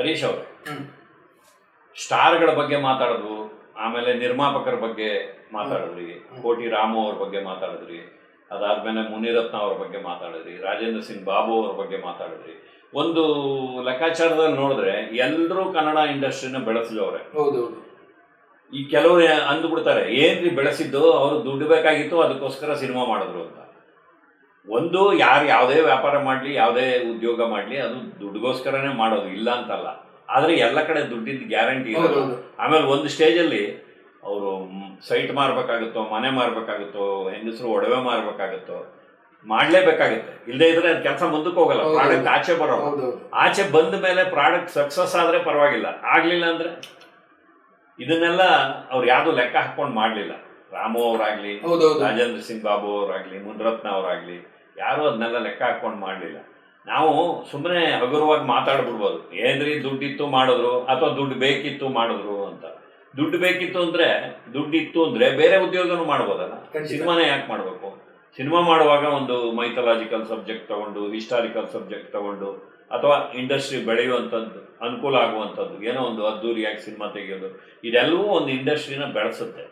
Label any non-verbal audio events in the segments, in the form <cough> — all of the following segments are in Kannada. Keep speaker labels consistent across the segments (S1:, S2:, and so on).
S1: ಹರೀಶ್ ಅವರು. ಸ್ಟಾರ್ಗಳ ಬಗ್ಗೆ ಮಾತಾಡಿದ್ರು ಆಮೇಲೆ ನಿರ್ಮಾಪಕರ ಬಗ್ಗೆ ಮಾತಾಡಿದ್ರಿ ಕೋಟಿ ರಾಮು ಅವ್ರ ಬಗ್ಗೆ ಮಾತಾಡಿದ್ರಿ ಅದಾದ್ಮೇಲೆ ಮುನಿರತ್ನ ಅವ್ರ ಬಗ್ಗೆ ಮಾತಾಡಿದ್ರಿ ರಾಜೇಂದ್ರ ಸಿಂಗ್ ಬಾಬು ಅವ್ರ ಬಗ್ಗೆ ಮಾತಾಡಿದ್ರಿ. ಒಂದು ಲೆಕ್ಕಾಚಾರದಲ್ಲಿ ನೋಡಿದ್ರೆ ಎಲ್ಲರೂ ಕನ್ನಡ ಇಂಡಸ್ಟ್ರಿನ ಬೆಳೆಸಿದವ್ರೆ.
S2: ಹೌದು
S1: ಈ ಕೆಲವರು ಅಂದ್ಬಿಡ್ತಾರೆ ಏನ್ರಿ ಬೆಳೆಸಿದ್ದು ಅವ್ರು ದುಡ್ಡು ಬೇಕಾಗಿತ್ತು ಅದಕ್ಕೋಸ್ಕರ ಸಿನಿಮಾ ಮಾಡಿದ್ರು ಅಂತ. ಒಂದು ಯಾರು ಯಾವುದೇ ವ್ಯಾಪಾರ ಮಾಡಲಿ ಯಾವುದೇ ಉದ್ಯೋಗ ಮಾಡಲಿ ಅದು ದುಡ್ಡುಗೋಸ್ಕರನೇ ಮಾಡೋದು ಇಲ್ಲ ಅಂತಲ್ಲ. ಆದರೆ ಎಲ್ಲ ಕಡೆ ದುಡ್ಡಿದ್ದು ಗ್ಯಾರಂಟಿ ಇರೋದು. ಆಮೇಲೆ ಒಂದು ಸ್ಟೇಜಲ್ಲಿ ಅವರು ಸೈಟ್ ಮಾರಬೇಕಾಗುತ್ತೋ ಮನೆ ಮಾರಬೇಕಾಗುತ್ತೋ ಹೆಂಗಸರು ಒಡವೆ ಮಾರಬೇಕಾಗುತ್ತೋ ಮಾಡಲೇಬೇಕಾಗುತ್ತೆ. ಇಲ್ಲದೆ ಇದ್ರೆ ಅದು ಕೆಲಸ ಮುಂದಕ್ಕೆ ಹೋಗಲ್ಲ. ಪ್ರಾಡಕ್ಟ್ ಆಚೆ
S2: ಬರೋ
S1: ಆಚೆ ಬಂದ ಮೇಲೆ ಪ್ರಾಡಕ್ಟ್ ಸಕ್ಸಸ್ ಆದ್ರೆ ಪರವಾಗಿಲ್ಲ. ಆಗಲಿಲ್ಲ ಅಂದ್ರೆ ಇದನ್ನೆಲ್ಲ ಅವ್ರು ಯಾವುದೂ ಲೆಕ್ಕ ಹಾಕ್ಕೊಂಡು ಮಾಡ್ಲಿಲ್ಲ. ರಾಮು ಅವರಾಗ್ಲಿ
S2: ಹೌದೌದು.
S1: ರಾಜೇಂದ್ರ ಸಿಂಗ್ ಬಾಬು ಅವರಾಗ್ಲಿ ಮುನ್ರತ್ನ ಅವರಾಗ್ಲಿ ಯಾರು ಅದನ್ನೆಲ್ಲ ಲೆಕ್ಕ ಹಾಕೊಂಡು ಮಾಡಲಿಲ್ಲ. ನಾವು ಸುಮ್ಮನೆ ಹಗುರವಾಗಿ ಮಾತಾಡ್ಬಿಡ್ಬೋದು. ಏನ್ರಿ ದುಡ್ಡಿತ್ತು ಮಾಡಿದ್ರು ಅಥವಾ ದುಡ್ಡು ಬೇಕಿತ್ತು ಮಾಡಿದ್ರು ಅಂತ. ದುಡ್ಡು ಬೇಕಿತ್ತು ಅಂದ್ರೆ ದುಡ್ಡಿತ್ತು ಅಂದ್ರೆ ಬೇರೆ ಉದ್ಯೋಗನೂ ಮಾಡ್ಬೋದಲ್ಲ. ಸಿನಿಮಾನೇ ಯಾಕೆ ಮಾಡಬೇಕು? ಸಿನಿಮಾ ಮಾಡುವಾಗ ಒಂದು ಮೈಥಲಾಜಿಕಲ್ ಸಬ್ಜೆಕ್ಟ್ ತಗೊಂಡು ಹಿಸ್ಟಾರಿಕಲ್ ಸಬ್ಜೆಕ್ಟ್ ತಗೊಂಡು ಅಥವಾ ಇಂಡಸ್ಟ್ರಿ ಬೆಳೆಯುವಂಥದ್ದು ಅನುಕೂಲ ಆಗುವಂಥದ್ದು ಏನೋ ಒಂದು ಅದ್ದೂರಿಯಾಗಿ ಸಿನಿಮಾ ತೆಗೆಯೋದು ಇದೆಲ್ಲವೂ ಒಂದು ಇಂಡಸ್ಟ್ರಿನ ಬೆಳೆಸುತ್ತೆ.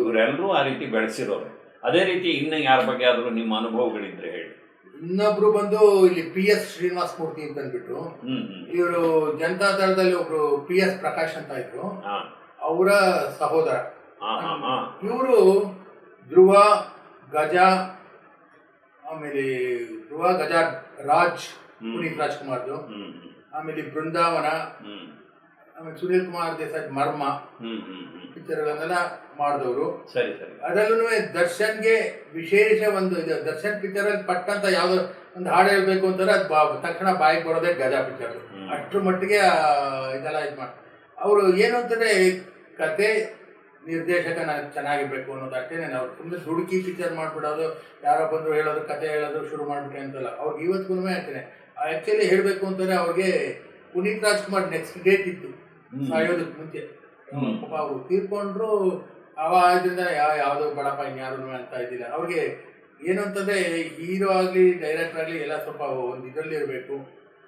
S1: ಇವರೆಲ್ಲರೂ ಆ ರೀತಿ ಬೆಳೆಸಿರೋರು. ಅದೇ ರೀತಿ ಇನ್ನು ಯಾರ ಬಗ್ಗೆ ಆದರೂ ನಿಮ್ಮ ಅನುಭವಗಳಿದ್ರೆ ಹೇಳಿ.
S2: ಇನ್ನೊಬ್ರು ಬಂದು ಇಲ್ಲಿ ಪಿ ಎಸ್ ಶ್ರೀನಿವಾಸ್ ಮೂರ್ತಿ ಅಂತ ಅಂದ್ಬಿಟ್ಟು ಇವರು ಜನತಾ ದಳದಲ್ಲಿ ಒಬ್ರು ಪಿ ಎಸ್ ಪ್ರಕಾಶ್ ಅಂತ ಇದ್ರು. ಅವರ ಸಹೋದರ. ಇವರು ಧ್ರುವ ಗಜ ಆಮೇಲೆ ಧ್ರುವ ಗಜ ರಾಜ್. ಪುನೀತ್ ರಾಜ್ಕುಮಾರ್ದು. ಆಮೇಲೆ ಬೃಂದಾವನ ಆಮೇಲೆ ಸುನೀಲ್ ಕುಮಾರ್ ದೇಸಾಯಿ ಮರ್ಮ ಪಿಕ್ಚರ್ಗಳನ್ನೆಲ್ಲ ಮಾಡಿದವರು.
S1: ಸರಿ ಸರಿ.
S2: ಅದರಲ್ಲೂ ದರ್ಶನ್ಗೆ ವಿಶೇಷ ಒಂದು ಇದು ದರ್ಶನ್ ಪಿಕ್ಚರ್ ಅಲ್ಲಿ ಪಟ್ಟಂತ ಯಾವ್ದು ಒಂದು ಹಾಡು ಹೇಳ್ಬೇಕು ಅಂತಾರೆ ಅದು ಬಾ ತಕ್ಷಣ ಬಾಯಿಗೆ ಬರೋದೇ ಗಜಾ ಪಿಕ್ಚರ್
S1: ಅಷ್ಟು
S2: ಅಷ್ಟ್ರ ಮಟ್ಟಿಗೆ ಇದೆಲ್ಲ ಇದು ಮಾಡಿ ಅವರು ಏನು ಅಂತಂದ್ರೆ ಕತೆ ನಿರ್ದೇಶಕ ನನಗೆ ಚೆನ್ನಾಗಿರ್ಬೇಕು ಅನ್ನೋದು ಅಷ್ಟೇನೆ. ಅವ್ರು ತುಂಬ ದುಡುಕಿ ಪಿಕ್ಚರ್ ಮಾಡ್ಬಿಡೋದು ಯಾರೋ ಬಂದ್ರು ಹೇಳೋದು ಕತೆ ಹೇಳೋದು ಶುರು ಮಾಡಿಬಿಟ್ಟೆ ಅಂತಲ್ಲ. ಅವ್ರಿಗೆ ಇವತ್ತಿಗೂ ಹೇಳ್ತೇನೆ ಆ್ಯಕ್ಚುಲಿ ಹೇಳಬೇಕು ಅಂತಂದ್ರೆ ಅವ್ರಿಗೆ ಪುನೀತ್ ರಾಜ್ಕುಮಾರ್ ನೆಕ್ಸ್ಟ್ ಡೇಟ್ ಇತ್ತು. ಸಾಯೋದಕ್ಕೆ ಮುಂಚೆ. ಪಾಪ ಅವರು ತೀರ್ಕೊಂಡ್ರು ಅವ ಇದರಿಂದ ಯಾವ ಯಾವುದೋ ಬಡಪ ಇನ್ಯಾರು ಅಂತ ಇದ್ದಿಲ್ಲ ಅವ್ರಿಗೆ ಏನು ಅಂತಂದ್ರೆ ಹೀರೋ ಆಗಲಿ ಡೈರೆಕ್ಟರ್ ಆಗಲಿ ಎಲ್ಲ ಸ್ವಲ್ಪ ಒಂದು ಇದರಲ್ಲಿ ಇರಬೇಕು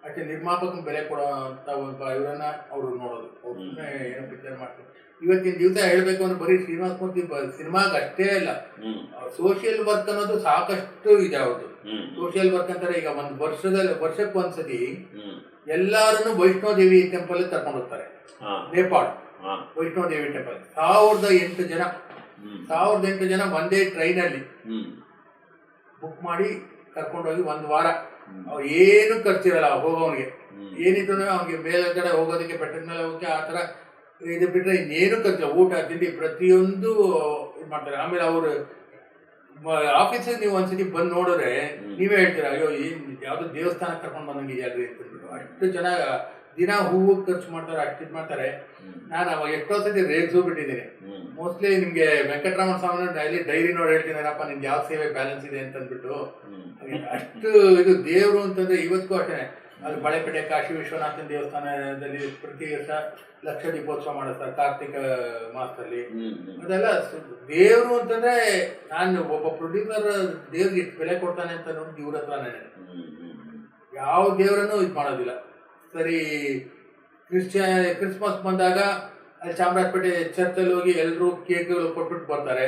S2: ಅಷ್ಟೇ ನಿರ್ಮಾಪಕನ ಬೆಲೆ ಕೊಡೋ ಅಂತ ಒಂದು ಇವರನ್ನ ಅವರು ನೋಡೋದು ಅವ್ರು
S1: ಹ್ಮ್.
S2: ಸುಮ್ಮನೆ ಏನೋ ಪಿಕ್ಚರ್ ಮಾಡ್ತಾರೆ ಇವತ್ತಿನ ದಿವಸ ಹೇಳಬೇಕು ಅಂದ್ರೆ ಬರೀ ಶ್ರೀನಿವಾಸ್ ಮೂರ್ತಿ ಸಿನಿಮಾಗ ಅಷ್ಟೇ ಅಲ್ಲ.
S1: ಹ್ಮ್.
S2: ಸೋಷಿಯಲ್ ವರ್ಕ್ ಅನ್ನೋದು ಸಾಕಷ್ಟು ಇದೆ ಅವ್ರದ್ದು ಸೋಷಿಯಲ್ ವರ್ಕ್ ಅಂತಾರೆ ಈಗ ಒಂದು ವರ್ಷದಲ್ಲಿ ವರ್ಷಕ್ಕೆ ಒಂದ್ಸತಿ ಎಲ್ಲಾರನ್ನು ವೈಷ್ಣೋ ವೈಷ್ಣೋದೇವಿ ಟೆಂಪಲ್ ಕರ್ಕೊಂಡು ಹೋಗ್ತಾರೆ. ನೇಪಾಳ.
S1: ವೈಷ್ಣೋ
S2: ವೈಷ್ಣೋದೇವಿ ಟೆಂಪಲ್ ಸಾವಿರದ ಎಂಟು ಜನ. ಸಾವಿರದ ಎಂಟು ಜನ ಒಂದೇ ಟ್ರೈನಲ್ಲಿ
S1: ಅಲ್ಲಿ
S2: ಬುಕ್ ಮಾಡಿ ಕರ್ಕೊಂಡೋಗಿ ಒಂದು ವಾರ.
S1: ಅವ್ರು
S2: ಅವ್ ಏನು ಖರ್ಚಿರಲ್ಲ ಹೋಗೋವನಿಗೆ. ಏನಿದ್ರು ಅವ್ನಿಗೆ ಮೇಲ್ಗಡೆ ಹೋಗೋದಕ್ಕೆ ಬೆಟ್ಟದ ಮೇಲೆ ಹೋಗಕ್ಕೆ ಆ ಥರ ಇದು ಬಿಟ್ಟರೆ ಇನ್ನೇನು ಕೆಲಸ ಊಟ ತಿಂಡಿ ಪ್ರತಿಯೊಂದು ಇದು ಮಾಡ್ತಾರೆ. ಆಮೇಲೆ ಅವರು ಆಫೀಸಿಗೆ ನೀವು ಒಂದ್ಸತಿ ಬಂದು ನೋಡಿದ್ರೆ ನೀವೇ ಹೇಳ್ತೀರಾ ಅಯ್ಯೋ ಏನು ಯಾವುದೋ ದೇವಸ್ಥಾನ ಕರ್ಕೊಂಡು ಬಂದಂಗೆ ಅಂತ ಅಂದ್ಬಿಟ್ಟು. ಅಷ್ಟು ಚೆನ್ನಾಗಿ ದಿನ ಹೂವು ಖರ್ಚು ಮಾಡ್ತಾರೆ ಅಷ್ಟು ಇದು ಮಾಡ್ತಾರೆ. ನಾನು ಅವಾಗ ಎಷ್ಟೋ ಸತಿ ರೇಗ್ಸು ಬಿಟ್ಟಿದ್ದೀನಿ. ಮೋಸ್ಟ್ಲಿ ನಿಮ್ಗೆ ವೆಂಕಟರಾಮನ್ ಸ್ವಾಮಿ ಡೈಲಿ ಡೈರಿ ನೋಡಿ ಹೇಳ್ತೀನಪ್ಪ ನಿಮ್ಗೆ ಯಾವ ಸೇವೆ ಬ್ಯಾಲೆನ್ಸ್ ಇದೆ? ಅಂತ ಅಂದ್ಬಿಟ್ಟು. ಅಷ್ಟು ಇದು ದೇವರು ಅಂತಂದ್ರೆ ಇವತ್ತಿಗೂ ಅಷ್ಟೇ ಅದು ಬಳೆಪೇಟೆ ಕಾಶಿ ವಿಶ್ವನಾಥನ ದೇವಸ್ಥಾನದಲ್ಲಿ ಪ್ರತಿ ವರ್ಷ ಲಕ್ಷ ದೀಪೋತ್ಸವ ಮಾಡಿಸ್ತಾರೆ ಕಾರ್ತಿಕ ಮಾಸದಲ್ಲಿ. ಅದೆಲ್ಲ ದೇವರು ಅಂತಂದ್ರೆ ನಾನು ಒಬ್ಬ ಪ್ರೊಡ್ಯೂಸರ್ ದೇವ್ರಿಗೆ ಎಷ್ಟು ಬೆಲೆ ಕೊಡ್ತಾನೆ ಅಂತ ನೋಡಿ ಇವ್ರ ಹತ್ರ ನನಗೆ. ಯಾವ ದೇವರನ್ನು ಇದು ಮಾಡೋದಿಲ್ಲ ಸರಿ ಕ್ರಿಶ್ಚಿಯ ಕ್ರಿಸ್ಮಸ್ ಬಂದಾಗ ಅಲ್ಲಿ ಚಾಮರಾಜಪೇಟೆ ಚರ್ಚಲ್ಲಿ ಹೋಗಿ ಎಲ್ಲರೂ ಕೇಕ್ ಕೊಟ್ಬಿಟ್ಟು ಬರ್ತಾರೆ.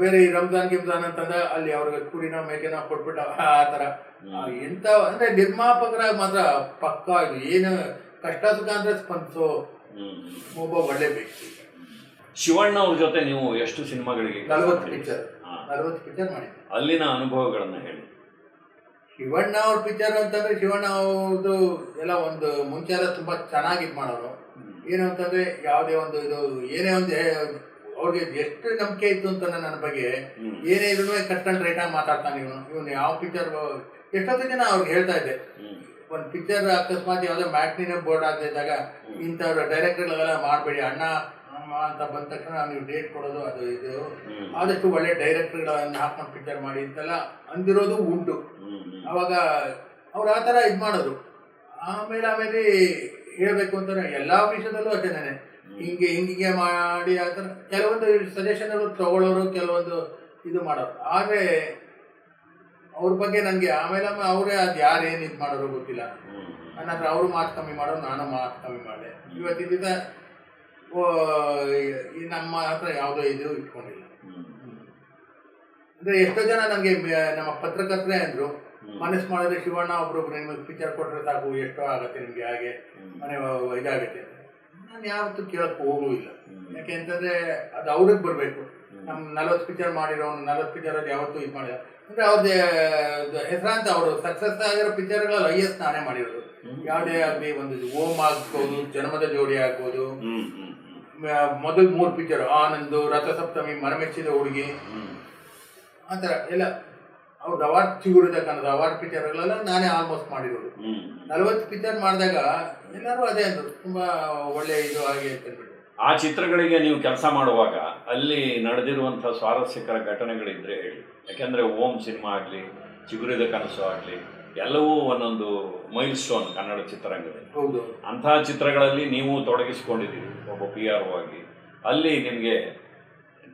S2: ಬೇರೆ ಈ ರಂಜಾನ್ ಗಿಮ್ಜಾನ್ ಅಂತಂದ್ರೆ ಅಲ್ಲಿ ಅವ್ರಿಗೆ ಕುರಿನ ಮೇಕೆನ ಕೊಟ್ಬಿಟ್ಟು ಆ ತರ ಎಂತ ಅಂದ್ರೆ ನಿರ್ಮಾಪಕರ ಮಾತ್ರ ಪಕ್ಕ ಏನು ಕಷ್ಟ ಸುಖ ಅಂದ್ರೆ ಸ್ಪಂದಿಸೋ. ಒಬ್ಬ ಒಳ್ಳೆ ವ್ಯಕ್ತಿ
S1: ಶಿವಣ್ಣ ಅವ್ರ ಜೊತೆ ನೀವು ಎಷ್ಟು ಸಿನಿಮಾಗಳಿಗೆ
S2: ನಲವತ್ತು? ಪಿಕ್ಚರ್. ನಲವತ್ತು ಪಿಕ್ಚರ್ ಮಾಡಿ
S1: ಅಲ್ಲಿನ ಅನುಭವಗಳನ್ನ ಹೇಳಿ
S2: ಶಿವಣ್ಣ ಅವ್ರ ಪಿಕ್ಚರ್ ಅಂತಂದ್ರೆ ಶಿವಣ್ಣ ಅವ್ರದ್ದು ಎಲ್ಲ ಒಂದು ಮುಂಚೆ ಎಲ್ಲ ತುಂಬಾ ಚೆನ್ನಾಗಿ ಇದ್ ಮಾಡೋರು ಏನು ಅಂತಂದ್ರೆ ಯಾವುದೇ ಒಂದು ಇದು ಏನೇ ಒಂದು ಅವ್ರಿಗೆ ಎಷ್ಟು ನಂಬಿಕೆ ಇತ್ತು ಅಂತ ನನ್ನ ಬಗ್ಗೆ ಏನೇ ಇದ್ರು ಕಟ್ ಅಂಡ್ ರೈಟ್ ಆಗಿ ಮಾತಾಡ್ತಾನೆ ಇವನು. ಇವನು ಯಾವ ಪಿಕ್ಚರ್ ಎಷ್ಟೊತ್ತು ಜನ ಅವ್ರಿಗೆ ಹೇಳ್ತಾ ಇದ್ದೆ. ಒಂದು ಪಿಕ್ಚರ್ ಅಕಸ್ಮಾತ್ ಯಾವುದೋ ಮ್ಯಾಟ್ನಿನ ಬೋರ್ಡ್ ಆಗದೆ ಇದ್ದಾಗ ಇಂಥವ್ರ ಡೈರೆಕ್ಟರ್ಗಳೆಲ್ಲ ಮಾಡಬೇಡಿ ಅಣ್ಣ ಅಮ್ಮ ಅಂತ ಬಂದ ತಕ್ಷಣ ನೀವು ಡೇಟ್ ಕೊಡೋದು ಅದು ಇದು. ಆದಷ್ಟು ಒಳ್ಳೆ ಡೈರೆಕ್ಟರ್ಗಳನ್ನ ಹಾಕೊಂಡು ಪಿಕ್ಚರ್ ಮಾಡಿ ಅಂತೆಲ್ಲ ಅಂದಿರೋದು ಉಂಟು. ಅವಾಗ ಅವ್ರು ಆ ಥರ ಇದು ಮಾಡೋದು. ಆಮೇಲೆ ಆಮೇಲೆ ಹೇಳ್ಬೇಕು ಅಂತಂದ್ರೆ ಎಲ್ಲ ವಿಷಯದಲ್ಲೂ ಅಷ್ಟೇನೆ ಹಿಂಗೆ ಹಿಂಗೆ ಮಾಡಿ ಆ ಥರ ಕೆಲವೊಂದು ಸಜೆಷನ್ಗಳು ತಗೊಳ್ಳೋರು ಕೆಲವೊಂದು ಇದು ಮಾಡೋರು. ಆದರೆ ಅವ್ರ ಬಗ್ಗೆ ನನಗೆ ಆಮೇಲೆ ಅವರೇ ಅದು ಯಾರು ಏನು ಇದು ಮಾಡೋರು ಗೊತ್ತಿಲ್ಲ. ನನ್ನ ಹತ್ರ ಅವರು ಮಾತು ಕಮ್ಮಿ ಮಾಡೋರು ನಾನು ಮಾತು ಕಮ್ಮಿ ಮಾಡಿದೆ. ಇವತ್ತಿನ ದಿವಸ ಈ ನಮ್ಮ ಹತ್ರ ಯಾವುದೋ ಇದು ಇಟ್ಕೊಂಡಿಲ್ಲ. ಅಂದರೆ ಎಷ್ಟೋ ಜನ ನನಗೆ ನಮ್ಮ ಪತ್ರಕರ್ತರೇ ಅಂದ್ರು. ಮನಸ್ಸು ಮಾಡಿದ್ರೆ ಶಿವಣ್ಣ ಒಬ್ರೊಬ್ರು ನಿಮಗೆ ಪಿಕ್ಚರ್ ಕೊಟ್ಟರೆ ಸಾಕು ಎಷ್ಟೋ ಆಗತ್ತೆ ನಿಮಗೆ ಹಾಗೆ. ಮನೆ ಇದಾಗತ್ತೆ. ನಾನು ಯಾವತ್ತೂ ಕೇಳಕ್ಕೆ
S1: ಹೋಗುವುದಿಲ್ಲ.
S2: ಯಾಕೆ ಅಂತಂದ್ರೆ ಅದು ಅವ್ರಿಗೆ ಬರಬೇಕು.
S1: ನಮ್
S2: ನಮ್ಮ ನಲವತ್ತು ಪಿಕ್ಚರ್ ಮಾಡಿರೋನು ನಲವತ್ತು ಪಿಕ್ಚರಲ್ಲಿ ಯಾವತ್ತೂ ಇದು ಮಾಡಿಲ್ಲ. ಅಂದ್ರೆ ಅವ್ರದ್ದೇ ಹೆಸರಾಂತ ಅವರು ಸಕ್ಸಸ್ ಆಗಿರೋ ಪಿಕ್ಚರ್ಗಳಲ್ಲಿ ಹೈಯೆಸ್ಟ್ ನಾನೇ ಮಾಡಿರೋದು. ಯಾವುದೇ ಆಗಲಿ ಒಂದು ಓಮ್ ಆಗ್ಬೋದು ಜನ್ಮದ ಜೋಡಿ ಆಗ್ಬೋದು. ಮೊದಲ್ ಮೂರು ಪಿಕ್ಚರ್ ಆನಂದು ರಥಸಪ್ತಮಿ ಮರಮೆಚ್ಚಿದ ಹುಡುಗಿ.
S1: ಆತರ
S2: ಆ ಥರ ಎಲ್ಲ. ಅವ್ರದ್ದು ಅವಾರ್ಡ್ ಸಿಗುರಿದ ಕನ್ನಡ ಅವಾರ್ಡ್ ಪಿಕ್ಚರ್ಗಳೆಲ್ಲ ನಾನೇ ಆಲ್ಮೋಸ್ಟ್ ಮಾಡಿರೋದು. ನಲವತ್ತು ಪಿಕ್ಚರ್ ಮಾಡಿದಾಗ ಎಲ್ಲರೂ ಅದೇ ಅಂದರು. ತುಂಬಾ ಒಳ್ಳೆ ಇದು ಹಾಗೆ ಅಂತ ಹೇಳ್ಬಿಟ್ಟು.
S1: ಆ ಚಿತ್ರಗಳಿಗೆ ನೀವು ಕೆಲಸ ಮಾಡುವಾಗ ಅಲ್ಲಿ ನಡೆದಿರುವಂಥ ಸ್ವಾರಸ್ಯಕರ ಘಟನೆಗಳಿದ್ರೆ ಹೇಳಿ. ಯಾಕೆಂದ್ರೆ ಓಂ ಸಿನಿಮಾ ಆಗಲಿ ಚಿಗುರಿದ ಕನಸು ಆಗಲಿ ಎಲ್ಲವೂ ಒಂದೊಂದು ಮೈಲ್ ಸ್ಟೋನ್ ಕನ್ನಡ ಚಿತ್ರರಂಗದಲ್ಲಿ.
S2: ಹೌದು
S1: ಅಂತಹ ಚಿತ್ರಗಳಲ್ಲಿ ನೀವು ತೊಡಗಿಸಿಕೊಂಡಿದ್ದೀರಿ ಒಬ್ಬ ಪಿ ಆರ್ ಆಗಿ. ಅಲ್ಲಿ ನಿಮಗೆ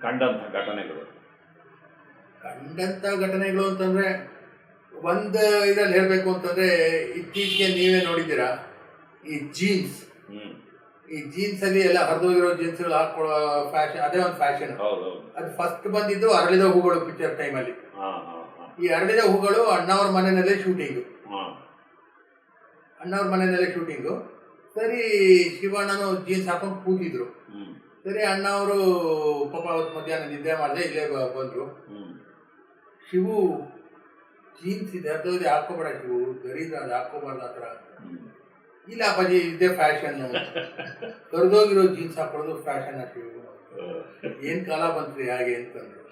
S1: ಕಂಡಂಥ ಘಟನೆಗಳು.
S2: ಕಂಡಂತ ಘಟನೆಗಳು ಅಂತಂದ್ರೆ ಒಂದು ಇದರಲ್ಲಿ ಹೇಳ್ಬೇಕು ಅಂತಂದ್ರೆ ಇತ್ತೀಚೆಗೆ ನೀವೇ ನೋಡಿದ್ದೀರಾ ಈ ಜೀನ್ಸ್ ಈ ಜೀನ್ಸ್ ಅಲ್ಲಿ ಎಲ್ಲ ಹರಿದೋಗಿರೋ ಜೀನ್ಸ್ಗಳು ಹಾಕೊಳ್ಳೋ ಫ್ಯಾಷನ್ ಅದೇ ಒಂದು ಫ್ಯಾಷನ್ ಅದು ಫಸ್ಟ್ ಬಂದಿದ್ದು ಅರಳಿದ ಹೂಗಳು ಪಿಕ್ಚರ್ ಟೈಮಲ್ಲಿ ಈ ಅರಳಿದ ಹೂಗಳು ಅಣ್ಣವ್ರ ಮನೆಯಲ್ಲೇ ಶೂಟಿಂಗು ಅಣ್ಣವ್ರ ಮನೆಯಲ್ಲೇ ಶೂಟಿಂಗು ಸರಿ ಶಿವಣ್ಣನು ಜೀನ್ಸ್ ಹಾಕೊಂಡು ಕೂತಿದ್ರು.
S1: ಸರಿ
S2: ಸರಿ ಅಣ್ಣವರು ಪಾಪ ಅವತ್ತು ಮಧ್ಯಾಹ್ನ ನಿದ್ದೆ ಮಾಡಿದೆ ಇಲ್ಲೇ ಬಂದರು. ಶಿವು ಜೀನ್ಸ್ ಇದೆ ಅದು ಹಾಕೋಬೇಡ ಶಿವು ಗರೀದ ಅದು ಹಾಕೋಬಾರ್ದು ಆ ಥರ ಇಲ್ಲ ಅಪ್ಪಾಜಿ ಇದೇ ಫ್ಯಾಷನ್. ಕರೆದೋಗಿರೋ ಜೀನ್ಸ್ ಹಾಕೊಳ್ಳೋದು ಫ್ಯಾಷನ್ ಶಿವು. ಏನು ಕಾಲ ಬಂತು ಹಾಗೆ ಅಂತಂದ್ರು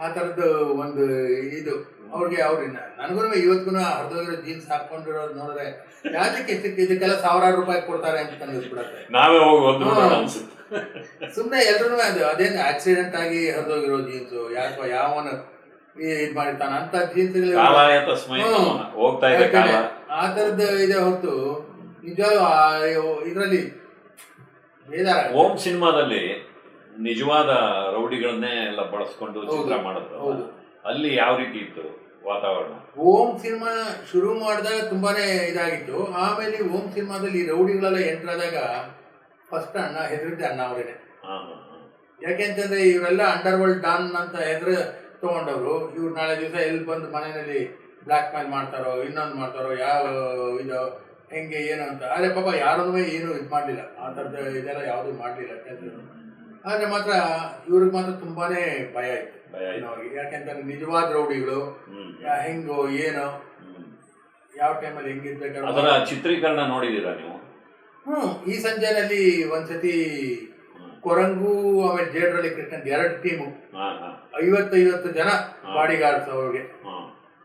S2: ಆ ಥರದ್ದು ಒಂದು ಇದು. ಅವ್ರಿಗೆ ಅವ್ರಿನ್ನ ನನಗೂ ಇವತ್ತಿಗೂ ಹರಿದೋಗಿರೋ ಜೀನ್ಸ್ ಹಾಕೊಂಡಿರೋದು ನೋಡಿದ್ರೆ ಯಾತಕ್ಕೆ ಸಿಕ್ಕ ಇದಕ್ಕೆಲ್ಲ ಸಾವಿರಾರು ರೂಪಾಯಿ ಕೊಡ್ತಾರೆ ಅಂತ ಅನ್ನಿಸ್ಬಿಡತ್ತೆ.
S1: ನಾವೇ.
S2: ಸುಮ್ಮನೆ ಎಲ್ಲರೂ ಅದು ಅದೇನು ಆಕ್ಸಿಡೆಂಟ್ ಆಗಿ ಹರಿದೋಗಿರೋ ಜೀನ್ಸು ಯಾಕೋ ಯಾವನ ಇದು ಮಾಡಿರ್ತಾನ? ಅಂತ ಜೀನ್ಸ್ಗಳು
S1: ತಸ್ಮೈ
S2: ಹ್ಮ್.
S1: ಹೋಗ್ತಾ ಇದೆ ಕಾಲ.
S2: ಆ ತರದ ಇದೆ ಹೊರತು ನಿಜವಾಗ್ಲೂ ಇದರಲ್ಲಿ
S1: ಸಿನಿಮಾದಲ್ಲಿ ನಿಜವಾದ ರೌಡಿಗಳನ್ನೇ ಎಲ್ಲ ಬಳಸ್ಕೊಂಡು ಚಿತ್ರ. ಮಾಡಿದ್ರು. ಅಲ್ಲಿ ಯಾವ ರೀತಿ ಇತ್ತು ವಾತಾವರಣ?
S2: ಓಂ ಸಿನಿಮಾ ಶುರು ಮಾಡಿದಾಗ ತುಂಬಾನೇ ಇದಾಗಿತ್ತು. ಆಮೇಲೆ ಓಂ ಸಿನಿಮಾದಲ್ಲಿ ರೌಡಿಗಳೆಲ್ಲ ಎಂಟರ್ ಆದಾಗ ಫಸ್ಟ್ ಅಣ್ಣ ಹೆದರಿದ್ದೆ ಅಣ್ಣ ಅವರೇನೆ. ಯಾಕೆಂತಂದ್ರೆ ಇವರೆಲ್ಲ ಅಂಡರ್ ವರ್ಲ್ಡ್ ಡಾನ್ ಅಂತ ಹೆಸರು ತಗೊಂಡವರು ಇವ್ರು ನಾಳೆ ದಿವಸ ಎಲ್ಲಿ ಬಂದು ಮನೆಯಲ್ಲಿ ಬ್ಲ್ಯಾಕ್ ಮೇಲ್ ಮಾಡ್ತಾರೋ ಇನ್ನೊಂದು ಮಾಡ್ತಾರೋ ಯಾವ ಇದು ಹೆಂಗೆ ಏನು ಅಂತ. ಆದರೆ ಪಾಪ ಯಾರನ್ನೂ ಏನು ಇದು ಮಾಡಲಿಲ್ಲ. ಆ ಥರದ ಇದೆಲ್ಲ ಯಾವುದೂ ಮಾಡಲಿಲ್ಲ ಕೆಲಸ ಆದರೆ ಮಾತ್ರ ಇವ್ರಿಗೆ ಮಾತ್ರ ತುಂಬಾನೇ ಭಯ ಇತ್ತು ಯಾಕೆಂತಂದ್ರೆ ನಿಜವಾದ ರೌಡಿಗಳು. ಹೆಂಗೋ ಏನೋ. ಯಾವ ಟೈಮಲ್ಲಿ ಹೆಂಗಿರ್ಬೇಕಾದ್ರೆ
S1: ಚಿತ್ರೀಕರಣ ನೋಡಿದ್ದೀರಾ ನೀವು?
S2: ಹ್ಞೂ ಈ ಸಂಜೆನಲ್ಲಿ ಒಂದ್ಸತಿ. ಕೊರಂಗು ಆಮೇಲೆ ಜೇಡ್ರಲ್ಲಿ ಕೃಷ್ಣ ಎರಡು ಟೀಮು ಐವತ್ತೈವತ್ತು ಜನ ಬಾಡಿ ಗಾರ್ಡ್ಸ್ ಅವ್ರಿಗೆ.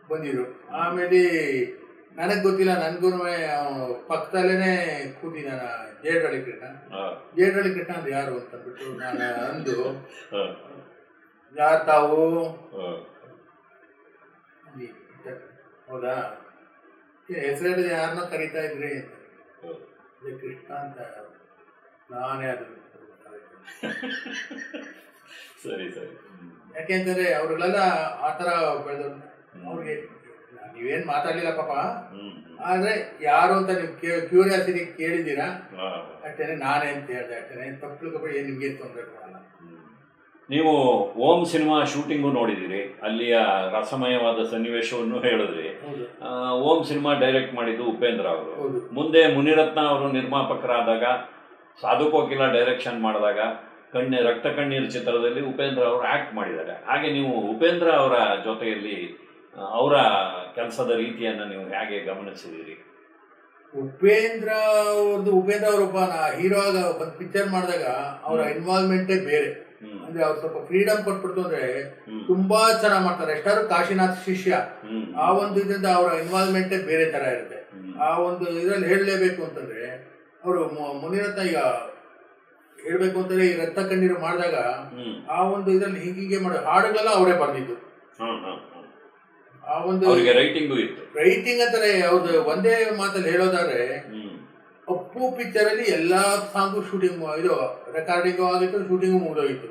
S2: ಬಂದಿದ್ರು. ಆಮೇಲೆ ನನಗೆ ಗೊತ್ತಿಲ್ಲ ನನಗೂ ಪಕ್ಕದಲ್ಲೇ ನಾನು ಜೇಡ್ರಳ್ಳಿ ಕೃಷ್ಣ ಜೇಡ್ರಳ್ಳಿ ಕೃಷ್ಣ ಅಂದ್ರೆ ಯಾರು ಅಂತಂದ್ಬಿಟ್ಟು ನಾನು ಅಂದು ಯಾರು ತಾವು. ಹೌದಾ? ಹೆಸರು ಹೇಳಿದ್ರೆ ಯಾರನ್ನ ಕರಿತಾ ಇದ್ರಿ ಕೃಷ್ಣ ಅಂತ ನಾನೇ ಅದು. <laughs>
S1: ಸರಿ ಸರಿ. ಯಾಕೆಂದ್ರೆ
S2: ಯಾಕೆಂತಂದ್ರೆ ಅವ್ರಿಗೆಲ್ಲ ಆ ಥರ ಬೆಳೆದವ್ರು. ಅವ್ರಿಗೆ ನೀವೇನು ಮಾತಾಡಲಿಲ್ಲ ಪಾಪ. ಆದ್ರೆ ಯಾರು ಅಂತ ನೀವು ಕ್ಯೂರಿಯಾಸಿಟಿ ಕೇಳಿದ್ದೀರಾ?
S1: ಅಷ್ಟೇನೆ
S2: ಅಷ್ಟೇ ನಾನೇ ಅಂತ ಹೇಳಿದೆ ಅಷ್ಟೇ ತಪ್ಪು ಕಪ್ಪು ಏನು ನಿಮಗೆ ತೊಂದರೆ ಕೊಡಲ್ಲ.
S1: ನೀವು ಓಂ ಸಿನಿಮಾ ಶೂಟಿಂಗು ನೋಡಿದಿರಿ ಅಲ್ಲಿಯ ರಸಮಯವಾದ ಸನ್ನಿವೇಶವನ್ನು ಹೇಳಿದ್ರಿ. ಓಂ ಸಿನಿಮಾ ಡೈರೆಕ್ಟ್ ಮಾಡಿದ್ದು ಉಪೇಂದ್ರ ಅವರು. ಮುಂದೆ ಮುನಿರತ್ನ ಅವರು ನಿರ್ಮಾಪಕರಾದಾಗ ಸಾಧು ಕೋಕಿಲ ಡೈರೆಕ್ಷನ್ ಮಾಡಿದಾಗ ಕಣ್ಣೆ ರಕ್ತ ಕಣ್ಣೀರು ಚಿತ್ರದಲ್ಲಿ ಉಪೇಂದ್ರ ಅವರು ಆಕ್ಟ್ ಮಾಡಿದ್ದಾರೆ. ಹಾಗೆ ನೀವು ಉಪೇಂದ್ರ ಅವರ ಜೊತೆಯಲ್ಲಿ ಅವರ ಕೆಲಸದ ರೀತಿಯನ್ನು ನೀವು ಹೇಗೆ ಗಮನಿಸಿದ್ದೀರಿ?
S2: ಉಪೇಂದ್ರ ಅವ್ರದ್ದು ಉಪೇಂದ್ರ ಅವರೊಬ್ಬ ಹೀರೋ ಆಗ ಒಂದು ಪಿಕ್ಚರ್ ಮಾಡಿದಾಗ ಅವರ ಇನ್ವಾಲ್ವ್ಮೆಂಟೇ ಬೇರೆ. ಅಂದ್ರೆ ಅವ್ರು ಸ್ವಲ್ಪ ಫ್ರೀಡಮ್ ಕೊಟ್ಬಿಡ್ತು ಅಂದ್ರೆ ತುಂಬಾ ಚೆನ್ನಾಗಿ ಮಾಡ್ತಾರೆ. ಎಷ್ಟಾದ್ರು ಕಾಶಿನಾಥ್ ಶಿಷ್ಯ ಆ ಒಂದು ಇದರಿಂದ ಅವರ ಇನ್ವಾಲ್ವ್ಮೆಂಟೇ ಬೇರೆ ತರ ಇರುತ್ತೆ. ಆ ಒಂದು ಇದ್ರಲ್ಲಿ ಹೇಳಲೇಬೇಕು ಅಂತಂದ್ರೆ ಅವರು ಮುನಿರತ್ನ ಈಗ ಹೇಳ್ಬೇಕು ಅಂತಂದ್ರೆ ಈ ರಕ್ತ ಕಣ್ಣೀರು ಮಾಡಿದಾಗ ಆ ಒಂದು ಇದರಲ್ಲಿ ಹೀಗೆ ಮಾಡೋ ಹಾಡುಗಳೆಲ್ಲ ಅವರೇ ಬರೆದಿದ್ದು. ಆ ಒಂದು
S1: ರೈಟಿಂಗ್ ರೈಟಿಂಗು ಇತ್ತು.
S2: ರೈಟಿಂಗ್ ಅಂತಾರೆ ಅವ್ರದ್ದು ಒಂದೇ ಮಾತಲ್ಲಿ ಹೇಳೋದಾದ್ರೆ ಅಪ್ಪು ಪಿಕ್ಚರ್ ಅಲ್ಲಿ ಎಲ್ಲಾ ಸಾಂಗು ಶೂಟಿಂಗ್ ಇದು ರೆಕಾರ್ಡಿಂಗು ಆಗಿತ್ತು ಶೂಟಿಂಗ್ ಮುಗಿದೋಗಿತ್ತು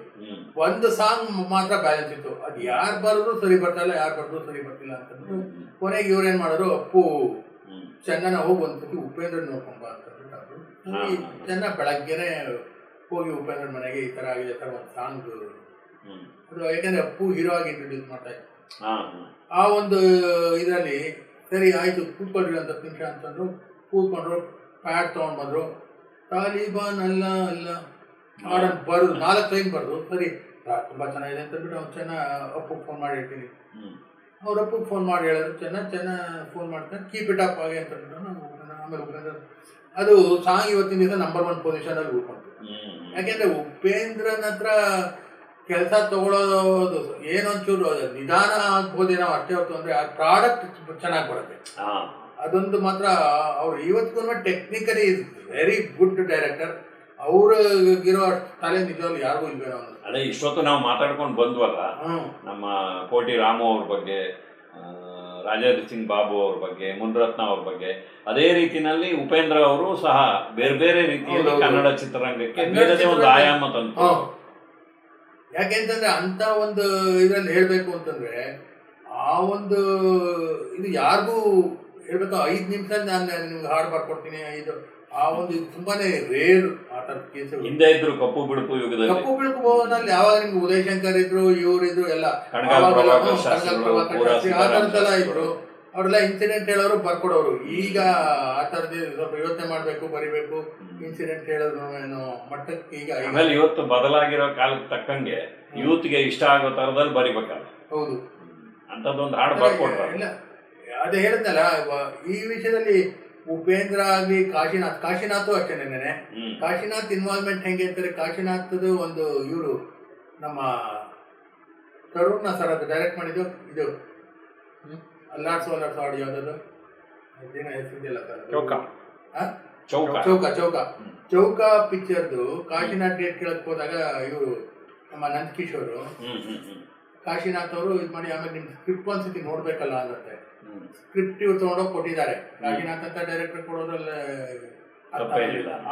S2: ಒಂದು ಸಾಂಗ್ ಮಾತ್ರ ಬ್ಯಾಲೆನ್ಸ್ ಇತ್ತು. ಅದು ಯಾರು ಬರೋದು ಸರಿ ಬರ್ತಾ ಇಲ್ಲ ಯಾರು ಬರೋದು ಸರಿ ಬರ್ತಿಲ್ಲ ಅಂತ ಕೊನೆಗೆ ಇವ್ರೇನ್ ಮಾಡೋರು ಅಪ್ಪು
S1: ಚೆನ್ನ
S2: ಚೆನ್ನನ ಹೋಗಿ ಒಂದ್ಸತಿ ಉಪೇಂದ್ರ ನೋಡ್ಕೊಂಬ ಅಂತ ಅವರು. ಹೋಗಿ ಚೆನ್ನ ಬೆಳಗ್ಗೆನೆ ಹೋಗಿ ಉಪೇಂದ್ರ ಮನೆಗೆ ಈ ತರ ಆಗಿದೆ ಥರ ಒಂದು ಸಾಂಗ್ ಅದು. ಯಾಕಂದ್ರೆ ಅಪ್ಪು ಹೀರೋ ಆಗಿ ಇಂಟ್ರೊಡ್ಯೂಸ್ ಮಾಡ್ತಾ
S1: ಹಾ
S2: ಆ ಒಂದು ಇದರಲ್ಲಿ ಸರಿ ಆಯಿತು ಕೂತ್ಕೊಂಡ್ರಿ ಅಂತ ನಿಮಿಷ ಅಂತಂದ್ರು ಕೂತ್ಕೊಂಡ್ರು ಪ್ಯಾಡ್ ತಗೊಂಡ್ ಬಂದ್ರು ತಾಲಿಬಾನ್ ಅಲ್ಲ ಅಲ್ಲ. ಹಾಡನ್ನು ಬರೋದು ನಾಲ್ಕು ಟೈಮ್ ಬರೆದು. ಸರಿ ತುಂಬ ಚೆನ್ನಾಗಿದೆ ಅಂತ ಬಿಟ್ಟು ಅವ್ನು ಚೆನ್ನ ಅಪ್ಪಗೆ ಫೋನ್ ಮಾಡಿ ಹೇಳ್ತೀನಿ. ಅವ್ರ ಅಪ್ಪಗೆ ಫೋನ್ ಮಾಡಿ ಹೇಳಿದ್ರು ಚೆನ್ನ ಚೆನ್ನ ಫೋನ್ ಮಾಡ್ತಾನೆ ಕೀಪ್ ಇಟ್ ಅಪ್ ಆಗಿ ಅಂತ ಬಿಟ್ಟು ಆಮೇಲೆ ಅದು ಸಾಂಗ್ ಇವತ್ತಿನ ದಿವಸ ನಂಬರ್ ಒನ್ ಪೊಸಿಷನ್ ಅಲ್ಲಿ ಉಳ್ಕೊಂತು
S1: ಹ್ಮ್
S2: ಯಾಕೆಂದ್ರೆ ಉಪೇಂದ್ರನ ಹತ್ರ ಕೆಲಸ ತಗೊಳ್ಳೋದು ಏನೊಂಚೂರು ಅದು ನಿಧಾನ ಆಗ್ಬೋದೇನೋ ಅಷ್ಟೇ ಹೊತ್ತು ಅಂದ್ರೆ ಆ ಪ್ರಾಡಕ್ಟ್ ಚೆನ್ನಾಗಿ ಬರುತ್ತೆ. ಅದೊಂದು ಮಾತ್ರ ಅವ್ರು ಇವತ್ತಿಗೂ technically is very good director ಅವ್ರಿಗಿರೋ ತಲೆ ನಿಜವಾಗ್ಲು ಯಾರಿಗೂ ಇಲ್ಲ
S1: ಅದೇ ಇಷ್ಟೊತ್ತು ನಾವು ಮಾತಾಡ್ಕೊಂಡು ಬಂದ್ವಲ್ಲ ನಮ್ಮ ಕೋಟಿ ರಾಮು ಅವ್ರ ಬಗ್ಗೆ ರಾಜೇಂದ್ರ ಸಿಂಗ್ ಬಾಬು ಅವ್ರ ಬಗ್ಗೆ ಮುನ್ರತ್ನ ಅವ್ರ ಬಗ್ಗೆ ಅದೇ ರೀತಿನಲ್ಲಿ ಉಪೇಂದ್ರ ಅವರು ಸಹ ಬೇರೆ ಬೇರೆ ರೀತಿಯಲ್ಲಿ ಕನ್ನಡ ಚಿತ್ರರಂಗಕ್ಕೆ ಬೇರೆದೇ ಒಂದು ಆಯಾಮ ತಂತು
S2: ಹ್ಮ್. ಯಾಕೆಂತಂದ್ರೆ ಅಂತ ಒಂದು ಇದ್ರಲ್ಲಿ ಹೇಳ್ಬೇಕು ಅಂತಂದ್ರೆ ಆ ಒಂದು ಇದು ಯಾರಿಗೂ ಹೇಳ್ಬೇಕು ಐದು ನಿಮಿಷ ನಾನು ನಿಮ್ಗೆ ಹಾಡು ಬರ್ಕೊಡ್ತೀನಿ ಇದು ಆ ಒಂದು ಇದು ತುಂಬಾನೇ ರೇರ್ ಆ ಥರದ
S1: ಹಿಂದೆ ಇದ್ರು ಕಪ್ಪು ಬಿಳುಪು ಯುಗದಲ್ಲಿ.
S2: ಕಪ್ಪು ಬಿಳುಪು ಭವನಲ್ಲಿ ಯಾವಾಗ ನಿಮ್ಗೆ ಉದಯ್ ಶಂಕರ್ ಇದ್ರು ಇವ್ರು ಇದ್ರು ಎಲ್ಲ
S1: ಕಣಗಾಲ್
S2: ಆವಾಗೆಲ್ಲ,
S1: ಪ್ರಭಾಕರ್
S2: ಹ್ಮ್,
S1: ಶಾಸ್ತ್ರಿಗಳು, ಪೂರಾ
S2: ಆ ಥರದ್ದೆಲ್ಲ
S1: ಶಾಸ್ತ್ರಿಗಳು.
S2: ಇದ್ರು. ಅವ್ರೆಲ್ಲ ಇನ್ಸಿಡೆಂಟ್ ಹೇಳೋರು ಬರ್ಕೊಡೋರು. ಈಗ ಆ ಥರದ್ದು ಸ್ವಲ್ಪ ಯೋಚನೆ ಮಾಡಬೇಕು ಬರಿಬೇಕು. ಇನ್ಸಿಡೆಂಟ್ ಹೇಳೋದು ಏನು ಮಟ್ಟಕ್ಕೆ ಈಗ
S1: ಆಮೇಲೆ ಇವತ್ತು ಬದಲಾಗಿರೋ ಕಾಲಕ್ಕೆ ತಕ್ಕಂಗೆ ಯೂತ್ಗೆ ಇಷ್ಟ ಆಗೋ ತರದಲ್ಲಿ ಬರಿಬೇಕಲ್ಲ
S2: ಹೌದು.
S1: ಅಂತದೊಂದು ಹಾಡು ಬರ್ಕೊಡ್ತಾರೆ
S2: ಇಲ್ಲ ಅದೇ ಹೇಳಿದ್ನಲ್ಲ ಈ ವಿಷಯದಲ್ಲಿ ಉಪೇಂದ್ರ ಆಗ್ಲಿ ಕಾಶಿನಾಥ್ ಕಾಶಿನಾಥು ಅಷ್ಟೇ ನೆನೆ ಕಾಶಿನಾಥ್ ಇನ್ವಾಲ್ವ್ಮೆಂಟ್ ಹೆಂಗೆ ಅಂತಾರೆ ಕಾಶಿನಾಥ್ದು ಒಂದು ಇವರು ನಮ್ಮ ತರುಣ್ನ ಸರ್ ಅದು ಡೈರೆಕ್ಟ್ ಮಾಡಿದ್ದು ಇದು. ಅಲ್ಲಾಡ್ಸೋ ಅಲ್ಲಾಡ್ಸೋ ಆಡಿಯೋ ಅದದು ಅದೇನೋ ಹೆಸರಿದೆಯಲ್ಲ ಸರ್.
S3: ಚೌಕ.
S2: ಆ?
S1: ಚೌಕ.
S2: ಚೌಕ ಚೌಕ. ಪಿಕ್ಚರ್ದು ಕಾಶಿನಾಥ್ ಡೇಟ್ ಕೇಳಕ್ ಹೋದಾಗ ಇವರು ನಮ್ಮ ನಂದಕಿಶೋರು ಕಾಶಿನಾಥ್ ಅವರು ಇದು ಮಾಡಿ ಆಮೇಲೆ ನಿಮ್ ಸ್ಕ್ರಿಪ್ಟ್ ಒಂದ್ಸತಿ ನೋಡ್ಬೇಕಲ್ಲ ಅನ್ನತ್ತೆ ಸ್ಕ್ರಿಪ್ಟ್ ಇವ್ರು ತಗೊಂಡೋಗಿ ಕೊಟ್ಟಿದ್ದಾರೆ. ಕಾಶಿನಾಥ್ ಅಂತ ಡೈರೆಕ್ಟರ್ ಕೊಡೋದ್ರಲ್ಲಿ.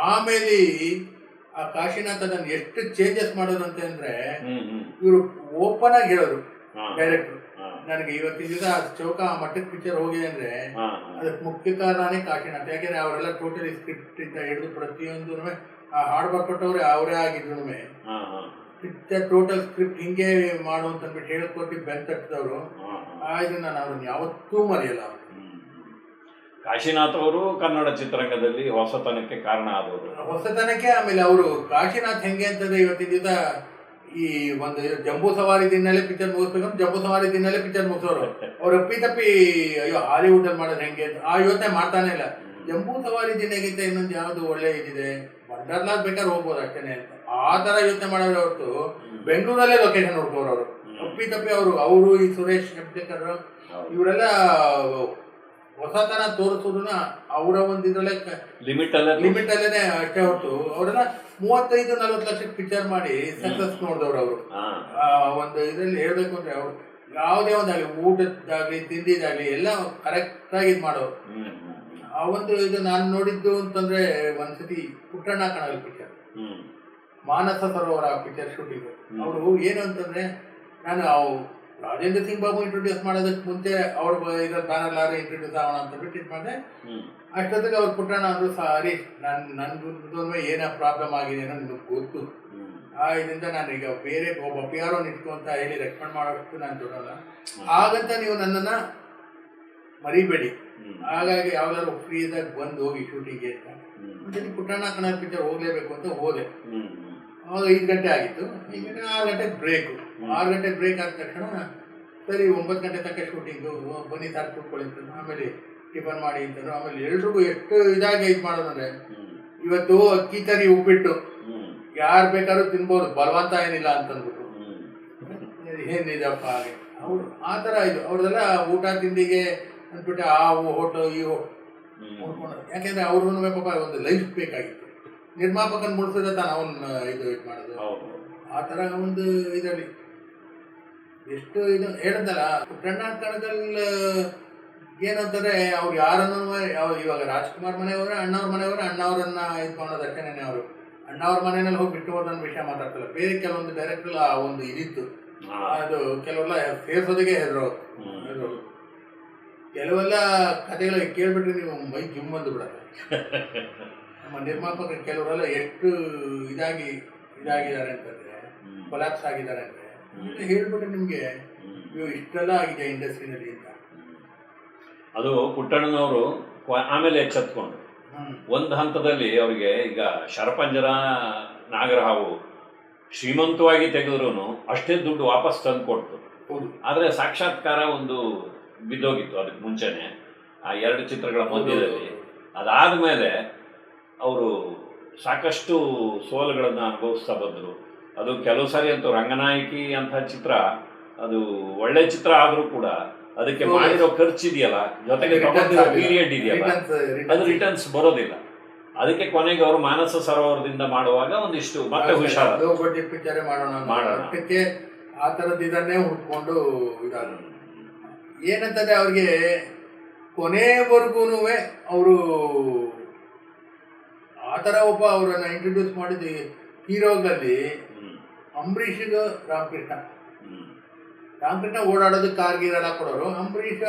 S2: ಆಮೇಲೆ ಆ ಕಾಶಿನಾಥ್ ಅದನ್ನ ಎಷ್ಟು ಚೇಂಜಸ್ ಮಾಡೋದಂತೆ ಅಂದ್ರೆ ಇವರು ಓಪನ್ ಆಗಿ ಹೇಳೋರು
S1: ಹಾ.
S2: ಡೈರೆಕ್ಟರ್ ನನಗೆ ಇವತ್ತಿನ ದಿವಸ ಚೌಕ ಆ ಮಟ್ಟದ ಪಿಕ್ಚರ್ ಹೋಗಿದೆ ಅಂದ್ರೆ ಅದಕ್ಕೆ ಮುಖ್ಯ ಕಾರಣನೇ ಕಾಶಿನಾಥ್. ಯಾಕೆಂದ್ರೆ ಅವರೆಲ್ಲ ಟೋಟಲಿ ಸ್ಕ್ರಿಪ್ಟ್ ಇಂದ ಹಿಡಿದು ಪ್ರತಿಯೊಂದು ಆ ಹಾಡು ಬರ್ಕೊಟ್ಟವ್ರೆ ಅವರೇ ಆಗಿದ್ರು
S1: ಹಾ
S2: ಟೋಟಲ್ ಸ್ಕ್ರಿಪ್ಟ್ ಹಿಂಗೆ ಮಾಡು ಅಂತ ಅಂದ್ಬಿಟ್ಟು ಹೇಳ್ಕೊಟ್ಟು ಬೆನ್ ತಟ್ಟಿದವರು.
S1: ಹಾ ಹಾ.
S2: ಆ ಇದನ್ನ ನಾನು ಅವ್ರನ್ನ ಯಾವತ್ತೂ ಮರೆಯಲ್ಲ ಅವ್ರು.
S1: ಕಾಶಿನಾಥ್ ಅವರು ಕನ್ನಡ ಚಿತ್ರರಂಗದಲ್ಲಿ ಹೊಸತನಕ್ಕೆ ಕಾರಣ ಆದವರು.
S2: ಹೊಸತನಕ್ಕೆ ಆಮೇಲೆ ಅವರು ಕಾಶಿನಾಥ್ ಹೆಂಗೆ ಅಂತಂದ್ರೆ ಇವತ್ತಿನ ದಿವಸ ಈ ಒಂದು ಜಂಬೂ ಸವಾರಿ ದಿನಲ್ಲೇ ಪಿಕ್ಚರ್ ಮುಗಿಸ್ಬೇಕಂದ್ರೆ ಜಂಬೂ ಸವಾರಿ ದಿನಲ್ಲೇ ಪಿಕ್ಚರ್ ಮುಗಿಸೋರು. <laughs> ಅವ್ರು ಅಪ್ಪಿ ತಪ್ಪಿ ಅಯ್ಯೋ ಹಾಲಿವುಡ್ ಅಲ್ಲಿ ಮಾಡೋದು ಹೆಂಗೆ ಅಂತ ಆ ಯೋಚನೆ ಮಾಡ್ತಾನೆ ಇಲ್ಲ. ಜಂಬೂ ಸವಾರಿ ದಿನಗಿಂತ ಇನ್ನೊಂದು ಯಾವುದು ಒಳ್ಳೆ ಇದಿದೆ? ಬಂಡರ್ಲಾಗ್ ಬೇಕಾದ್ರೆ ಹೋಗ್ಬೋದು ಅಷ್ಟೇನೆ ಅಂತ. ಆ ತರ ಯೋಚನೆ ಮಾಡೋರು ಹೊರತು ಬೆಂಗಳೂರಲ್ಲೇ ಲೊಕೇಶನ್ ಹುಡ್ಕೋರು ಅವರು. ಅಪ್ಪಿ ತಪ್ಪಿ ಅವರು ಅವರು ಈ ಸುರೇಶ್ ಹೆಬ್ಡೇಕರ್ ಇವರೆಲ್ಲ ಹೊಸತನ ತೋರಿಸೋದನ್ನ ಅವರ ಒಂದು ಇದ್ರಲ್ಲೇ
S1: ಲಿಮಿಟ್ ಅಲ್ಲ
S2: ಲಿಮಿಟ್ ಅಲ್ಲೇನೆ ಅಷ್ಟೇ ಹೊರತು. ಅವರೆಲ್ಲ ಮೂವತ್ತೈದು ನಲ್ವತ್ತು ಲಕ್ಷಕ್ಕೆ ಪಿಕ್ಚರ್ ಮಾಡಿ ಸಕ್ಸಸ್ ನೋಡಿದವ್ರು ಅವರು. ಒಂದು ಇದರಲ್ಲಿ ಹೇಳ್ಬೇಕು ಅಂದ್ರೆ ಅವರು ಯಾವುದೇ ಒಂದಾಗಲಿ ಊಟದ್ದಾಗ್ಲಿ ತಿಂದಿದ್ದಾಗ್ಲಿ ಎಲ್ಲ ಕರೆಕ್ಟ್ ಆಗಿ ಇದು ಮಾಡೋರು. ಆ ಒಂದು ಇದು ನಾನು ನೋಡಿದ್ದು ಅಂತಂದ್ರೆ ಒಂದ್ಸತಿ Puttanna Kanagal picture Manasa Sarovara picture shooting. ಅವರು ಏನು ಅಂತಂದ್ರೆ ನಾನು ಅವು ರಾಜೇಂದ್ರ ಸಿಂಗ್ ಬಾಬು ಇಂಟ್ರೊಡ್ಯೂಸ್ ಮಾಡೋದಕ್ಕೆ ಮುಂಚೆ ಅವ್ರ ಈಗ ಬ್ಯಾನರ್ ಲಾರಿ ಇಂಟ್ರೊಡ್ಯೂಸ್ ಆಗೋಣ ಅಂತ ಬಿಟ್ಟು ಇದು ಮಾಡಿದೆ. ಅಷ್ಟೊತ್ತಿಗೆ ಅವ್ರು ಪುಟ್ಟಣ್ಣ ಅಂದ್ರು ಸಾರಿ ನನ್ ನನ್ಗೆ ಏನ ಪ್ರಾಬ್ಲಮ್ ಆಗಿದೆ ಅನ್ನೋ ನಿಮಗೆ ಗೊತ್ತು. ಆ ಇದರಿಂದ ನಾನು ಈಗ ಬೇರೆ ಒಬ್ಬ ಪಿ ಆರ್ ಇಟ್ಕೊ ಅಂತ ಹೇಳಿ ರೆಕಮೆಂಡ್ ಮಾಡೋಷ್ಟು ನಾನು ದೊಡ್ಡಲ್ಲ ಹಾಗಂತ ನೀವು ನನ್ನನ್ನ ಮರಿಬೇಡಿ. ಹಾಗಾಗಿ ಯಾವ್ದಾದ್ರು ಫ್ರೀ ಇದ್ದಾಗ ಬಂದು ಹೋಗಿ ಶೂಟಿಂಗ್ಗೆ ಅಂತ. ಪುಟ್ಟಣ್ಣ ಕನ್ನಡ ಪಿಕ್ಚರ್ ಹೋಗ್ಲೇಬೇಕು ಅಂತ ಹೋದೆ. ಅವಾಗ ಐದು ಗಂಟೆ ಆಗಿತ್ತು. ಈಗ ಆರು ಗಂಟೆ ಬ್ರೇಕು ಆರು ಗಂಟೆ ಬ್ರೇಕ್ ಆದ ತಕ್ಷಣ ಸರಿ ಒಂಬತ್ತು ಗಂಟೆ ತನಕ ಶೂಟಿಂಗು ಬನ್ನಿ ಸರ್ ಕೂತ್ಕೊಳ್ಳಿ ಅಂತ. ಆಮೇಲೆ ಟಿಫನ್ ಮಾಡಿ ಅಂತಂದ್ರು. ಆಮೇಲೆ ಎಲ್ರಿಗೂ ಎಷ್ಟು ಇದಾಗಿ ಇದು ಮಾಡೋದಂದ್ರೆ ಇವತ್ತು ಅಕ್ಕಿ ತರಿ ಉಪ್ಪಿಟ್ಟು. ಯಾರು ಬೇಕಾದ್ರೂ ತಿನ್ಬೋದು ಬಲವಂತ ಏನಿಲ್ಲ ಅಂತಂದ್ಬಿಟ್ಟು. ಏನಿದಪ್ಪ ಹಾಗೆ. ಅವ್ರು ಆ ಥರ ಇದು. ಅವ್ರದೆಲ್ಲ ಊಟ ತಿಂಡಿಗೆ ಅಂದ್ಬಿಟ್ಟು ಆ ಹೋಟೆಲ್ ಈ ನೋಡ್ಕೊಂಡು ಯಾಕೆಂದ್ರೆ ಅವ್ರಿಗೂ ಪಾಪ ಒಂದು ಲೈಫ್ ಬೇಕಾಗಿತ್ತು. ನಿರ್ಮಾಪಕನ ಮುಡ್ಸಿದ್ರೆ ತಾನು ಅವನ್ ಇದು ಇದು ಮಾಡೋದು.
S1: ಹೌದು.
S2: ಆ ಥರ ಒಂದು ಇದರಲ್ಲಿ. ಎಷ್ಟು ಇದು ಹೇಳಿದ್ನಲ್ಲ ಕಣ್ಣಾಕಣದಲ್ಲಿ ಏನಂತಂದ್ರೆ ಏನಂತಾರೆ ಅವ್ರು ಯಾರನ್ನು ಯಾವ ಇವಾಗ ರಾಜ್ಕುಮಾರ್ ಮನೆಯವರ ಅಣ್ಣವ್ರ ಮನೆಯವ್ರೆ ಅಣ್ಣವರನ್ನ ಇದು ಮಾಡೋದಕ್ಕೆ ಅಷ್ಟೇನೆ ಅವರು. ಅಣ್ಣವ್ರ ಮನೆಯಲ್ಲಿ ಹೋಗಿ ಬಿಟ್ಟು ಹೋದ ವಿಷಯ ಮಾತಾಡ್ತಲ್ಲ ಬೇರೆ ಕೆಲವೊಂದು ಡೈರೆಕ್ಟರ್ ಆ ಒಂದು ಇದಿತ್ತು. ಅದು ಕೆಲವೆಲ್ಲ ಸೇರ್ಸೋದಕ್ಕೆ ಹೆದರು ಕೆಲವೆಲ್ಲ ಕಥೆಗಳು ಕೇಳ್ಬಿಟ್ರೆ ನೀವು ಮೈ ಜುಮ್ ಬಂದು ಬಿಡತ್ತೆ <laughs> ನಮ್ಮ ನಿರ್ಮಾಪಕರು ಕೆಲವರೆಲ್ಲ ಎಷ್ಟು ಇದಾಗಿ ಇದಾಗಿದ್ದಾರೆ ಅಂತಂದ್ರೆ. ಕೊಲಾಪ್ಸ್ ಆಗಿದ್ದಾರೆ ಅಂದ್ರೆ ಹೇಳ್ಬಿಟ್ಟು ನಿಮಗೆ. ಇವು ಇಷ್ಟೆಲ್ಲ ಆಗಿದೆ ಇಂಡಸ್ಟ್ರಿನಲ್ಲಿ ಅಂತ.
S1: ಅದು ಪುಟ್ಟಣ್ಣನವರು ಆಮೇಲೆ ಎಚ್ಚೆತ್ಕೊಂಡು ಒಂದು ಹಂತದಲ್ಲಿ ಅವರಿಗೆ ಈಗ ಶರಪಂಜರ ನಾಗರಹಾವು ಶ್ರೀಮಂತವಾಗಿ ತೆಗೆದ್ರು ಅಷ್ಟೇ ದುಡ್ಡು ವಾಪಸ್ ತಂದು ಕೊಡ್ತು
S2: ಹೌದು.
S1: ಆದರೆ ಸಾಕ್ಷಾತ್ಕಾರ ಒಂದು ಬಿದ್ದೋಗಿತ್ತು ಅದಕ್ಕೆ ಮುಂಚೆನೆ. ಆ ಎರಡು ಚಿತ್ರಗಳ ಮಧ್ಯದಲ್ಲಿ. ಅದಾದಮೇಲೆ ಅವರು ಸಾಕಷ್ಟು ಸೋಲುಗಳನ್ನು ಅನುಭವಿಸ್ತಾ ಬಂದರು. ಅದು ಕೆಲವು ಸಾರಿ ಅಂತೂ ರಂಗನಾಯಕಿ ಅಂತ ಚಿತ್ರ ಅದು ಒಳ್ಳೆ ಚಿತ್ರ ಆದರೂ ಕೂಡ ಅದಕ್ಕೆ ಮಾಡಿರೋ ಖರ್ಚಿದೆಯಲ್ಲ ಜೊತೆಗೆ ತಗೊಂಡಿರೋ ಪೀರಿಯಡ್ ಇದೆಯಲ್ಲ ಅದು ರಿಟರ್ನ್ಸ್ ಬರೋದಿಲ್ಲ. ಅದಕ್ಕೆ ಕೊನೆಗೆ ಅವರು ಮಾನಸ ಸರೋವರದಿಂದ ಮಾಡುವಾಗ ಒಂದಿಷ್ಟು ಮತ್ತೆ ಹುಷಾರ.
S2: ಮಾಡೋಣ. ಆ ಥರದ್ದು ಇದನ್ನೇ ಹುಟ್ಕೊಂಡು ಇದಾದ ಏನಂತಂದ್ರೆ ಅವ್ರಿಗೆ ಕೊನೆವರೆಗೂ ಅವರು ಆ ಥರ ಒಬ್ಬ ಅವರನ್ನ ಇಂಟ್ರೊಡ್ಯೂಸ್ ಮಾಡಿದ ಹೀರೋಗಳಲ್ಲಿ
S1: ಹ್ಮ್.
S2: ಅಂಬರೀಷಿಗೆ ರಾಮಕೃಷ್ಣ. ರಾಮಕೃಷ್ಣ ಓಡಾಡೋದು ಕಾರ್ ಗೀರ್ ಎಲ್ಲ ಕೊಡೋರು ಅಂಬರೀಷ್ನ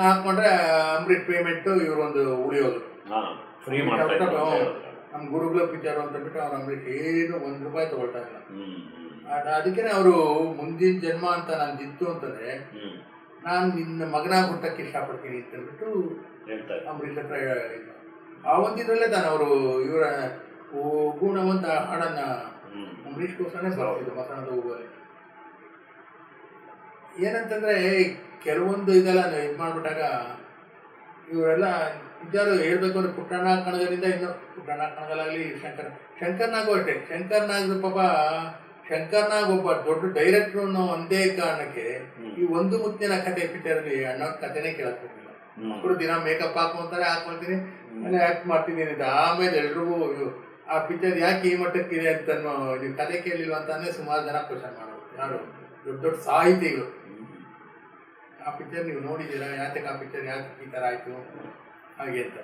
S2: ಹಾಕೊಂಡ್ರೆ ಅಂಬರೀಷ್ ಪೇಮೆಂಟ್ ಇವರೊಂದು ಉಳಿಯೋದು. ನಮ್ಮ ಗುರುಗಳ ಪಿಕ್ಚರ್ ಅಂತ ಬಿಟ್ಟು ಅವ್ರು ಅಂಬರೀಷ್ ಏನು ಒಂದು ರೂಪಾಯಿ ತಗೊಳ್ತಾ ಇಲ್ಲ ಅದಕ್ಕೆ ಅವರು ಮುಂದಿನ ಜನ್ಮ ಅಂತ ನಂದಿತ್ತು ಅಂತಂದ್ರೆ
S1: ಹ್ಮ್.
S2: ನಾನು ನಿನ್ನ ಮಗನ ಹುಟ್ಟಕ್ಕೆ ಇಷ್ಟಪಡ್ತೀನಿ ಅಂತ ಹೇಳ್ಬಿಟ್ಟು. ಅಂಬರೀಷ್ ಹತ್ರ. ಆ ಒಂದಿದ್ರಲ್ಲೇ ತಾನು ಅವರು ಇವರ ಗುಣವಂತ ಹಾಡನ್ನ
S1: ಅಂಬರೀಷ್
S2: ಅಂಬರೀಷ್ಗೋಸ್ಕರನೇ ಬರ್ತಿದ್ರು ಹೂವಲ್ಲಿ. ಏನಂತಂದ್ರೆ ಕೆಲವೊಂದು ಇದೆಲ್ಲ ಇದು ಮಾಡ್ಬಿಟ್ಟಾಗ ಇವರೆಲ್ಲ ನಿಜಾರು ಹೇಳ್ಬೇಕು ಅಂದ್ರೆ ಪುಟ್ಟಣ್ಣ ಕಣಗಲಿಂದ ಇನ್ನು ಪುಟ್ಟಣ್ಣ ಕಣಗಲಾಗಲಿ ಶಂಕರ್ ಶಂಕರ್ನಾಗೂ ಅಷ್ಟೇ. ಶಂಕರ್ನಾಗ ಪಾಪ ಶಂಕರ್ನಾಗ್ ಒಬ್ಬ ದೊಡ್ಡ ಡೈರೆಕ್ಟ್ರು ಅನ್ನೋ ಒಂದೇ ಕಾರಣಕ್ಕೆ ಈ ಒಂದು ಮುತ್ತಿನ ಕತೆ ಪಿಕ್ಚರಲ್ಲಿ ಅನ್ನೋ ಕಥೆನೇ ಕೇಳಕ್ ಹೋಗಿಲ್ಲ
S1: ಹ್ಮ್.
S2: ಮಕ್ಕಳು ದಿನ ಮೇಕಪ್ ಹಾಕೊಂತಾರೆ ಹಾಕೊಳ್ತೀನಿ. ನಾನು ಆ್ಯಕ್ಟ್ ಮಾಡ್ತೀನಿ ಅಂತ ಆಮೇಲೆ ಎಲ್ರಿಗೂ ಆ ಪಿಕ್ಚರ್ ಯಾಕೆ ಈ ಮಟ್ಟಕ್ಕಿದೆ ಅಂತ ನೀವು ಕತೆ ಕೇಳಿಲ್ವ ಅಂತಾನೆ ಸುಮಾರು ಜನ ಕ್ವಶನ್ ಮಾಡೋದು ಯಾರು? ದೊಡ್ಡ ದೊಡ್ಡ ಸಾಹಿತಿಗಳು. ಆ ಪಿಕ್ಚರ್ ನೀವು ನೋಡಿದ್ದೀರಾ? ಯಾತಕ್ಕೆ ಆ ಪಿಕ್ಚರ್ ಯಾಕೆ ಈ ಥರ ಆಯಿತು? ಹಾಗೆ ಅಂತ.